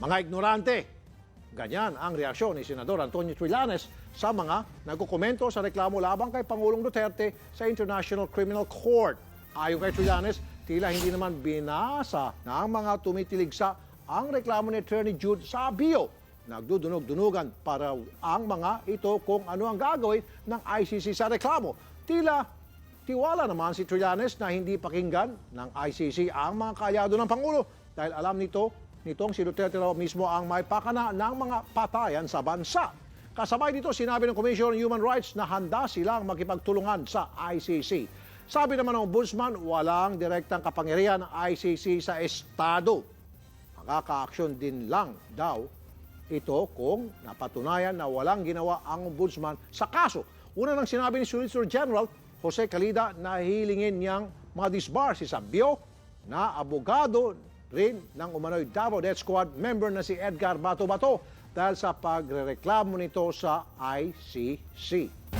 Mga ignorante. Ganyan ang reaksyon ni Senador Antonio Trillanes sa mga nagkukomento sa reklamo labang kay Pangulong Duterte sa International Criminal Court. Ayon kay Trillanes, tila hindi naman binasa ng mga tumitilig sa ang reklamo ni Attorney Jude Sabio. Nagdudunog-dunugan para ang mga ito kung ano ang gagawin ng ICC sa reklamo. Tila tiwala naman si Trillanes na hindi pakinggan ng ICC ang mga kalyado ng Pangulo dahil alam nito nitong si Duterte raw mismo ang may pakana ng mga patayan sa bansa. Kasabay dito, sinabi ng Commission on Human Rights na handa silang makipagtulungan sa ICC. Sabi naman ng Ombudsman, walang direktang kapangyarihan ng ICC sa Estado. Makaka-aksyon din lang daw ito kung napatunayan na walang ginawa ang ombudsman sa kaso. Una nang sinabi ni Solicitor General Jose Calida na hilingin niyang mga disbar si Sabio na abogado rin ng umano'y Davao Death Squad member na si Edgar Bato Bato dahil sa pagrereklamo nito sa ICC.